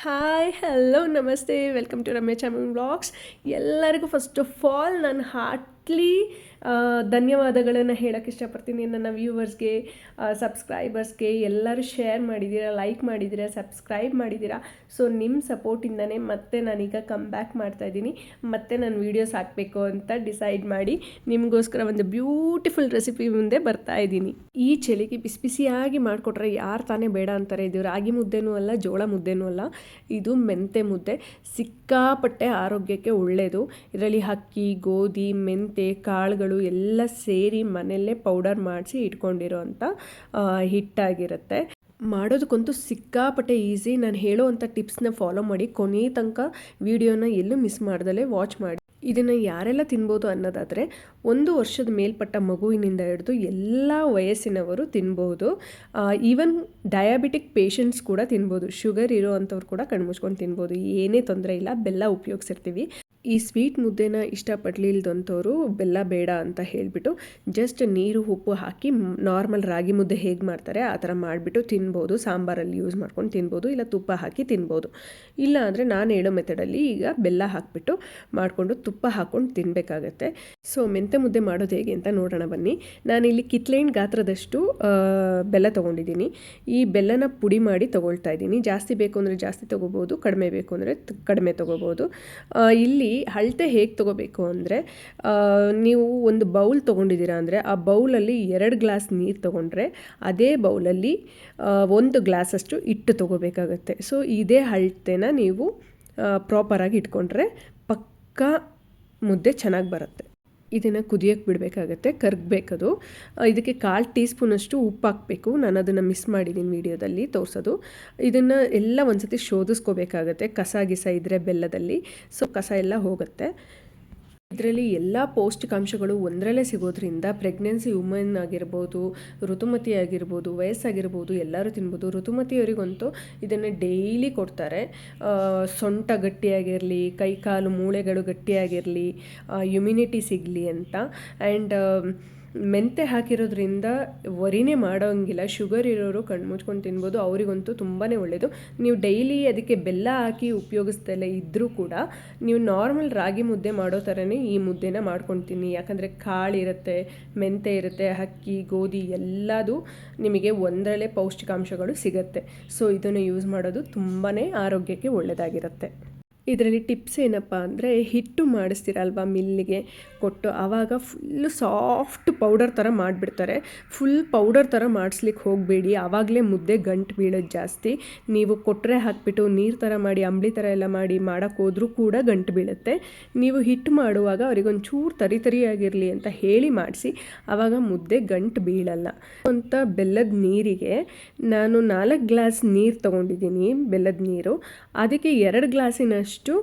Hi hello ನಮಸ್ತೆ welcome to Ramya ಚಾಮನ್ blogs ಎಲ್ಲರಿಗೂ ಫಸ್ಟ್ ಆಫ್ ಆಲ್ ನಾನು ಹಾರ್ಟ್ಲಿ ಧನ್ಯವಾದಗಳನ್ನು ಹೇಳೋಕ್ಕೆ ಇಷ್ಟಪಡ್ತೀನಿ. ನನ್ನ ವ್ಯೂವರ್ಸ್ಗೆ ಸಬ್ಸ್ಕ್ರೈಬರ್ಸ್ಗೆ ಎಲ್ಲರೂ ಶೇರ್ ಮಾಡಿದ್ದೀರಾ ಲೈಕ್ ಮಾಡಿದ್ದೀರಾ ಸಬ್ಸ್ಕ್ರೈಬ್ ಮಾಡಿದ್ದೀರಾ ಸೊ ನಿಮ್ಮ ಸಪೋರ್ಟಿಂದನೇ ಮತ್ತೆ ನಾನೀಗ ಕಮ್ ಬ್ಯಾಕ್ ಮಾಡ್ತಾಯಿದ್ದೀನಿ ಮತ್ತೆ ನಾನು ವೀಡಿಯೋಸ್ ಹಾಕಬೇಕು ಅಂತ ಡಿಸೈಡ್ ಮಾಡಿ, ನಿಮಗೋಸ್ಕರ ಒಂದು ಬ್ಯೂಟಿಫುಲ್ ರೆಸಿಪಿ ಮುಂದೆ ಬರ್ತಾ ಇದ್ದೀನಿ. ಈ ಚಳಿಗೆ ಬಿಸಿ ಬಿಸಿಯಾಗಿ ಮಾಡಿಕೊಟ್ರೆ ಯಾರು ತಾನೇ ಬೇಡ ಅಂತಾರೆ. ಇದು ರಾಗಿ ಮುದ್ದೆನೂ ಅಲ್ಲ, ಜೋಳ ಮುದ್ದೆನೂ ಅಲ್ಲ. ಇದು ಮೆಂತೆ ಮುದ್ದೆ. ಸಿಕ್ಕಾಪಟ್ಟೆ ಆರೋಗ್ಯಕ್ಕೆ ಒಳ್ಳೆಯದು ಇದರಲ್ಲಿ ಅಕ್ಕಿ ಗೋಧಿ, ಮೆಂತೆ, ಕಾಳುಗಳು ಎಲ್ಲ ಸೇರಿ ಮನೆಯಲ್ಲೇ ಪೌಡರ್ ಮಾಡಿಸಿ ಇಟ್ಕೊಂಡಿರೋ ಅಂಥ ಹಿಟ್ಟಾಗಿರುತ್ತೆ ಮಾಡೋದಕ್ಕಂತೂ ಸಿಕ್ಕಾಪಟ್ಟೆ ಈಸಿ ನಾನು ಹೇಳೋವಂಥ ಟಿಪ್ಸ್ನ ಫಾಲೋ ಮಾಡಿ. ಕೊನೆ ತನಕ ವಿಡಿಯೋನ ಎಲ್ಲೂ ಮಿಸ್ ಮಾಡ್ದಲೇ ವಾಚ್ ಮಾಡಿ. ಇದನ್ನು ಯಾರೆಲ್ಲ ತಿನ್ಬೋದು ಅನ್ನೋದಾದರೆ, ಒಂದು ವರ್ಷದ ಮೇಲ್ಪಟ್ಟ ಮಗುವಿನಿಂದ ಹಿಡಿದು ಎಲ್ಲ ವಯಸ್ಸಿನವರು ತಿನ್ಬೋದು. ಈವನ್ ಡಯಾಬಿಟಿಕ್ ಪೇಷಂಟ್ಸ್ ಕೂಡ ತಿನ್ಬೋದು. ಶುಗರ್ ಇರೋ ಅಂಥವ್ರು ಕೂಡ ಕಣ್ಮುಚ್ಕೊಂಡು ತಿನ್ಬೋದು. ಏನೇ ತೊಂದರೆ ಇಲ್ಲ. ಬೆಲ್ಲ ಉಪಯೋಗಿಸಿರ್ತೀವಿ. ಈ ಸ್ವೀಟ್ ಮುದ್ದೆನ ಇಷ್ಟಪಡಲಿಲ್ದಂಥವ್ರು ಬೆಲ್ಲ ಬೇಡ ಅಂತ ಹೇಳಿಬಿಟ್ಟು ಜಸ್ಟ್ ನೀರು, ಉಪ್ಪು ಹಾಕಿ ನಾರ್ಮಲ್ ರಾಗಿ ಮುದ್ದೆ ಹೇಗೆ ಮಾಡ್ತಾರೆ ಆ ಥರ ಮಾಡಿಬಿಟ್ಟು ತಿನ್ಬೋದು. ಸಾಂಬಾರಲ್ಲಿ ಯೂಸ್ ಮಾಡ್ಕೊಂಡು ತಿನ್ಬೋದು, ಇಲ್ಲ ತುಪ್ಪ ಹಾಕಿ ತಿನ್ಬೋದು. ಇಲ್ಲ ಅಂದರೆ ನಾನು ಹೇಳೋ ಮೆಥಡಲ್ಲಿ ಈಗ ಬೆಲ್ಲ ಹಾಕಿಬಿಟ್ಟು ಮಾಡಿಕೊಂಡು ತುಪ್ಪ ಹಾಕ್ಕೊಂಡು ತಿನ್ನಬೇಕಾಗತ್ತೆ ಸೊ ಮೆಂತೆ ಮುದ್ದೆ ಮಾಡೋದು ಹೇಗೆ ಅಂತ ನೋಡೋಣ ಬನ್ನಿ. ನಾನಿಲ್ಲಿ ಕಿತ್ಲೇನ್ ಗಾತ್ರದಷ್ಟು ಬೆಲ್ಲ ತೊಗೊಂಡಿದ್ದೀನಿ. ಈ ಬೆಲ್ಲನ ಪುಡಿ ಮಾಡಿ ತೊಗೊಳ್ತಾ ಇದ್ದೀನಿ. ಜಾಸ್ತಿ ಬೇಕು ಅಂದರೆ ಜಾಸ್ತಿ ತೊಗೋಬೋದು, ಕಡಿಮೆ ಬೇಕು ಅಂದರೆ ಕಡಿಮೆ ತೊಗೋಬೋದು. ಇಲ್ಲಿ ಅಳತೆ ಹೇಗೆ ತೊಗೋಬೇಕು ಅಂದರೆ ನೀವು ಒಂದು ಬೌಲ್ ತೊಗೊಂಡಿದ್ದೀರಾ ಅಂದರೆ, ಆ ಬೌಲಲ್ಲಿ ಎರಡು ಗ್ಲಾಸ್ ನೀರು ತೊಗೊಂಡ್ರೆ ಅದೇ ಬೌಲಲ್ಲಿ ಒಂದು ಗ್ಲಾಸಷ್ಟು ಇಟ್ಟು ತೊಗೋಬೇಕಾಗತ್ತೆ. ಸೊ, ಇದೇ ಅಳತೆನ ನೀವು ಪ್ರಾಪರಾಗಿ ಇಟ್ಕೊಂಡ್ರೆ ಪಕ್ಕ ಮುದ್ದೆ ಚೆನ್ನಾಗಿ ಬರುತ್ತೆ. ಇದನ್ನು ಕುದಿಯೋಕ್ಕೆ ಬಿಡಬೇಕಾಗತ್ತೆ, ಕರ್ಗಬೇಕದು. ಇದಕ್ಕೆ ಕಾಲು ಟೀ ಸ್ಪೂನಷ್ಟು ಉಪ್ಪು ಹಾಕಬೇಕು. ನಾನು ಅದನ್ನು ಮಿಸ್ ಮಾಡಿದ್ದೀನಿ ವೀಡಿಯೋದಲ್ಲಿ ತೋರಿಸೋದು. ಇದನ್ನು ಎಲ್ಲ ಒಂದು ಸತಿ ಶೋಧಿಸ್ಕೋಬೇಕಾಗತ್ತೆ ಕಸ ಗಿಸ ಇದ್ದರೆ ಬೆಲ್ಲದಲ್ಲಿ. ಸೊ, ಕಸ ಎಲ್ಲ ಹೋಗುತ್ತೆ. ಇದರಲ್ಲಿ ಎಲ್ಲ ಪೌಷ್ಟಿಕಾಂಶಗಳು ಒಂದರಲ್ಲೇ ಸಿಗೋದ್ರಿಂದ ಪ್ರೆಗ್ನೆನ್ಸಿ ವುಮೆನ್ ಆಗಿರ್ಬೋದು, ಋತುಮತಿ ಆಗಿರ್ಬೋದು, ವಯಸ್ಸಾಗಿರ್ಬೋದು, ಎಲ್ಲರೂ ತಿನ್ಬೋದು. ಋತುಮತಿಯವರಿಗಂತೂ ಇದನ್ನು ಡೈಲಿ ಕೊಡ್ತಾರೆ. ಸೊಂಟ ಗಟ್ಟಿಯಾಗಿರಲಿ ಕೈ ಕಾಲು ಮೂಳೆಗಳು ಗಟ್ಟಿಯಾಗಿರಲಿ ಇಮ್ಯುನಿಟಿ ಸಿಗಲಿ ಅಂತ. ಆ್ಯಂಡ್ ಮೆಂತೆ ಹಾಕಿರೋದ್ರಿಂದ ವರಿನೇ ಮಾಡೋಂಗಿಲ್ಲ, ಶುಗರ್ ಇರೋರು ಕಣ್ಣು ಮುಚ್ಕೊಂಡು ತಿನ್ಬೋದು, ಅವರಿಗಂತೂ ತುಂಬಾ ಒಳ್ಳೆಯದು ನೀವು ಡೈಲಿ ಅದಕ್ಕೆ ಬೆಲ್ಲ ಹಾಕಿ ಉಪಯೋಗಿಸ್ದಲೇ ಇದ್ದರೂ ಕೂಡ ನೀವು ನಾರ್ಮಲ್ ರಾಗಿ ಮುದ್ದೆ ಮಾಡೋ ಥರನೇ ಈ ಮುದ್ದೆನ ಮಾಡ್ಕೊತೀನಿ ಯಾಕಂದರೆ ಕಾಳಿರುತ್ತೆ ಮೆಂತೆ ಇರುತ್ತೆ, ಅಕ್ಕಿ, ಗೋಧಿ ಎಲ್ಲದು ನಿಮಗೆ ಒಂದರಲ್ಲೇ ಪೌಷ್ಟಿಕಾಂಶಗಳು ಸಿಗುತ್ತೆ. ಸೊ, ಇದನ್ನು ಯೂಸ್ ಮಾಡೋದು ತುಂಬಾ ಆರೋಗ್ಯಕ್ಕೆ ಒಳ್ಳೆಯದಾಗಿರುತ್ತೆ ಇದರಲ್ಲಿ ಟಿಪ್ಸ್ ಏನಪ್ಪ ಅಂದರೆ ಹಿಟ್ಟು ಮಾಡಿಸ್ತೀರಲ್ವ ಮಿಲ್ಲಿಗೆ ಕೊಟ್ಟು ಆವಾಗ ಫುಲ್ಲು ಸಾಫ್ಟ್ ಪೌಡರ್ ಥರ ಮಾಡಿಬಿಡ್ತಾರೆ. ಫುಲ್ ಪೌಡರ್ ಥರ ಮಾಡಿಸ್ಲಿಕ್ಕೆ ಹೋಗಬೇಡಿ. ಆವಾಗಲೇ ಮುದ್ದೆ ಗಂಟು ಬೀಳೋದು ಜಾಸ್ತಿ. ನೀವು ಕೊಟ್ಟರೆ ಹಾಕ್ಬಿಟ್ಟು ನೀರು ಥರ ಮಾಡಿ, ಅಂಬಳಿ ಥರ ಎಲ್ಲ ಮಾಡಿ ಮಾಡೋಕ್ಕೋದ್ರೂ ಕೂಡ ಗಂಟು ಬೀಳುತ್ತೆ. ನೀವು ಹಿಟ್ಟು ಮಾಡುವಾಗ ಅವ್ರಿಗೊಂದು ಚೂರು ತರಿ ತರಿಯಾಗಿರಲಿ ಅಂತ ಹೇಳಿ ಮಾಡಿಸಿ ಆವಾಗ ಮುದ್ದೆ ಗಂಟು ಬೀಳಲ್ಲ. ಅಂತ ಬೆಲ್ಲದ ನೀರಿಗೆ ನಾನು ನಾಲ್ಕು ಗ್ಲಾಸ್ ನೀರು ತೊಗೊಂಡಿದ್ದೀನಿ ಬೆಲ್ಲದ ನೀರು. ಅದಕ್ಕೆ ಎರಡು ಗ್ಲಾಸಿನಷ್ಟು ಅಷ್ಟು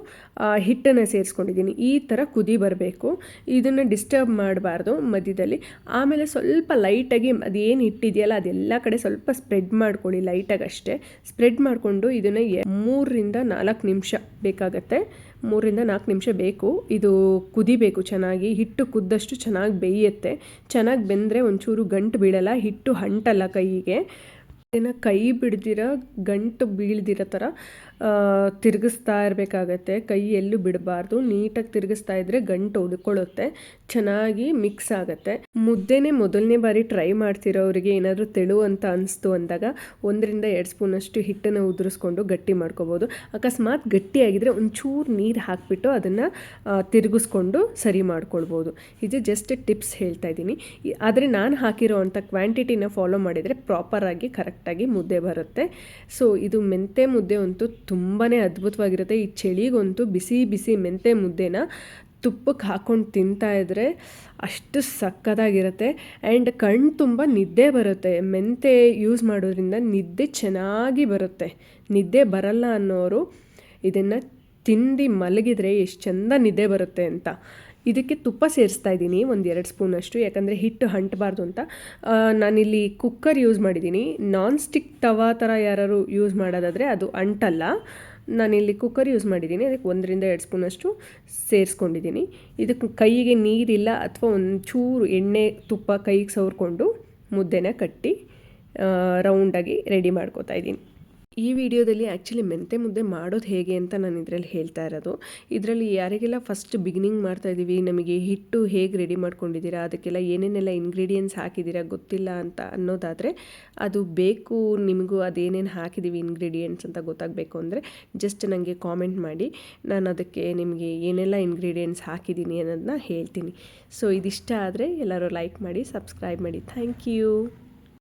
ಹಿಟ್ಟನ್ನು ಸೇರಿಸ್ಕೊಂಡಿದ್ದೀನಿ. ಈ ಥರ ಕುದಿ ಬರಬೇಕು. ಇದನ್ನು ಡಿಸ್ಟರ್ಬ್ ಮಾಡಬಾರ್ದು ಮಧ್ಯದಲ್ಲಿ. ಆಮೇಲೆ ಸ್ವಲ್ಪ ಲೈಟಾಗಿ ಅದೇನು ಹಿಟ್ಟಿದೆಯಲ್ಲ, ಅದೆಲ್ಲ ಕಡೆ ಸ್ವಲ್ಪ ಸ್ಪ್ರೆಡ್ ಮಾಡ್ಕೊಳ್ಳಿ ಲೈಟಾಗಿ ಅಷ್ಟೇ. ಸ್ಪ್ರೆಡ್ ಮಾಡಿಕೊಂಡು ಇದನ್ನು ಮೂರರಿಂದ ನಾಲ್ಕು ನಿಮಿಷ ಬೇಕಾಗತ್ತೆ. ಮೂರಿಂದ ನಾಲ್ಕು ನಿಮಿಷ ಬೇಕು. ಇದು ಕುದಿಬೇಕು ಚೆನ್ನಾಗಿ. ಹಿಟ್ಟು ಕುದ್ದಷ್ಟು ಚೆನ್ನಾಗಿ ಬೇಯುತ್ತೆ. ಚೆನ್ನಾಗಿ ಬೆಂದರೆ ಒಂಚೂರು ಗಂಟು ಬೀಳಲ್ಲ, ಹಿಟ್ಟು ಹಂಟಲ್ಲ ಕೈಗೆ. ಇದನ್ನು ಕೈ ಬಿಡ್ದಿರ, ಗಂಟು ಬೀಳ್ದಿರೋ ಥರ ತಿರುಗಿಸ್ತಾ ಇರಬೇಕಾಗತ್ತೆ. ಕೈ ಎಲ್ಲೂ ಬಿಡಬಾರ್ದು. ನೀಟಾಗಿ ತಿರುಗಿಸ್ತಾ ಇದ್ದರೆ ಗಂಟು ಉಳ್ಕೊಳ್ಳುತ್ತೆ ಚೆನ್ನಾಗಿ ಮಿಕ್ಸ್ ಆಗುತ್ತೆ. ಮುದ್ದೆನೇ ಮೊದಲನೇ ಬಾರಿ ಟ್ರೈ ಮಾಡ್ತಿರೋರಿಗೆ ಏನಾದರೂ ತೆಳು ಅಂತ ಅನಿಸ್ತು ಅಂದಾಗ ಒಂದರಿಂದ ಎರಡು ಸ್ಪೂನಷ್ಟು ಹಿಟ್ಟನ್ನು ಉದುರಿಸ್ಕೊಂಡು ಗಟ್ಟಿ ಮಾಡ್ಕೋಬೋದು. ಅಕಸ್ಮಾತ್ ಗಟ್ಟಿಯಾಗಿದ್ದರೆ ಒಂಚೂರು ನೀರು ಹಾಕಿಬಿಟ್ಟು ಅದನ್ನು ತಿರುಗಿಸ್ಕೊಂಡು ಸರಿ ಮಾಡ್ಕೊಳ್ಬೋದು. ಇದು ಜಸ್ಟ್ ಟಿಪ್ಸ್ ಹೇಳ್ತಾ ಇದ್ದೀನಿ. ಆದರೆ ನಾನು ಹಾಕಿರೋ ಅಂಥ ಕ್ವಾಂಟಿಟಿನ ಫಾಲೋ ಮಾಡಿದರೆ ಪ್ರಾಪರಾಗಿ ಕರೆಕ್ಟಾಗಿ ಮುದ್ದೆ ಬರುತ್ತೆ. ಸೊ ಇದು ಮೆಂತೆ ಮುದ್ದೆ ಅಂತೂ ತುಂಬಾ ಅದ್ಭುತವಾಗಿರುತ್ತೆ. ಈ ಚಳಿಗಂತೂ ಬಿಸಿ ಬಿಸಿ ಮೆಂತೆ ಮುದ್ದೆನ ತುಪ್ಪಕ್ಕೆ ಹಾಕ್ಕೊಂಡು ತಿಂತಾ ಇದ್ದರೆ ಅಷ್ಟು ಸಕ್ಕತ್ತಾಗಿರುತ್ತೆ. ಆ್ಯಂಡ್ ಕಣ್ಣು ತುಂಬ ನಿದ್ದೆ ಬರುತ್ತೆ. ಮೆಂತೆ ಯೂಸ್ ಮಾಡೋದ್ರಿಂದ ನಿದ್ದೆ ಚೆನ್ನಾಗಿ ಬರುತ್ತೆ. ನಿದ್ದೆ ಬರಲ್ಲ ಅನ್ನೋರು ಇದನ್ನು ತಿಂದು ಮಲಗಿದರೆ ಎಷ್ಟು ಚೆಂದ ನಿದ್ದೆ ಬರುತ್ತೆ ಅಂತ. ಇದಕ್ಕೆ ತುಪ್ಪ ಸೇರಿಸ್ತಾ ಇದ್ದೀನಿ ಒಂದು ಎರಡು ಸ್ಪೂನಷ್ಟು ಯಾಕಂದರೆ ಹಿಟ್ಟು ಹಂಟಬಾರ್ದು ಅಂತ. ನಾನಿಲ್ಲಿ ಕುಕ್ಕರ್ ಯೂಸ್ ಮಾಡಿದ್ದೀನಿ. ನಾನ್ ಸ್ಟಿಕ್ ತವಾ ಥರ ಯಾರು ಯೂಸ್ ಮಾಡೋದಾದರೆ ಅದು ಅಂಟಲ್ಲ. ನಾನಿಲ್ಲಿ ಕುಕ್ಕರ್ ಯೂಸ್ ಮಾಡಿದ್ದೀನಿ. ಅದಕ್ಕೆ ಒಂದರಿಂದ ಎರಡು ಸ್ಪೂನಷ್ಟು ಸೇರಿಸ್ಕೊಂಡಿದ್ದೀನಿ. ಇದಕ್ಕೆ ಕೈಗೆ ನೀರಿಲ್ಲ ಅಥವಾ ಒಂಚೂರು ಎಣ್ಣೆ, ತುಪ್ಪ ಕೈಗೆ ಸವರ್ಕೊಂಡು ಮುದ್ದೆನ ಕಟ್ಟಿ ರೌಂಡಾಗಿ ರೆಡಿ ಮಾಡ್ಕೋತಾ ಇದ್ದೀನಿ. ಈ ವಿಡಿಯೋದಲ್ಲಿ ಆ್ಯಕ್ಚುಲಿ ಮೆಂತೆ ಮುದ್ದೆ ಮಾಡೋದು ಹೇಗೆ ಅಂತ ನಾನು ಇದರಲ್ಲಿ ಹೇಳ್ತಾ ಇರೋದು. ಇದರಲ್ಲಿ ಯಾರಿಗೆಲ್ಲ ಫಸ್ಟ್ ಬಿಗಿನಿಂಗ್ ಮಾಡ್ತಾ ಇದ್ದೀವಿ ನಮಗೆ ಹಿಟ್ಟು ಹೇಗೆ ರೆಡಿ ಮಾಡ್ಕೊಂಡಿದ್ದೀರಾ, ಅದಕ್ಕೆಲ್ಲ ಏನೇನೆಲ್ಲ ಇಂಗ್ರೀಡಿಯೆಂಟ್ಸ್ ಹಾಕಿದ್ದೀರಾ ಗೊತ್ತಿಲ್ಲ ಅಂತ ಅನ್ನೋದಾದರೆ, ಅದು ಬೇಕು, ನಿಮಗೂ ಅದೇನೇನು ಹಾಕಿದ್ದೀವಿ ಇಂಗ್ರೀಡಿಯೆಂಟ್ಸ್ ಅಂತ ಗೊತ್ತಾಗಬೇಕು ಅಂದರೆ ಜಸ್ಟ್ ನನಗೆ ಕಾಮೆಂಟ್ ಮಾಡಿ, ನಾನು ಅದಕ್ಕೆ ನಿಮಗೆ ಏನೆಲ್ಲ ಇಂಗ್ರೀಡಿಯೆಂಟ್ಸ್ ಹಾಕಿದ್ದೀನಿ ಅನ್ನೋದನ್ನ ಹೇಳ್ತೀನಿ. ಸೊ ಇದಿಷ್ಟ ಆದರೆ ಎಲ್ಲರೂ ಲೈಕ್ ಮಾಡಿ ಸಬ್ಸ್ಕ್ರೈಬ್ ಮಾಡಿ. Thank you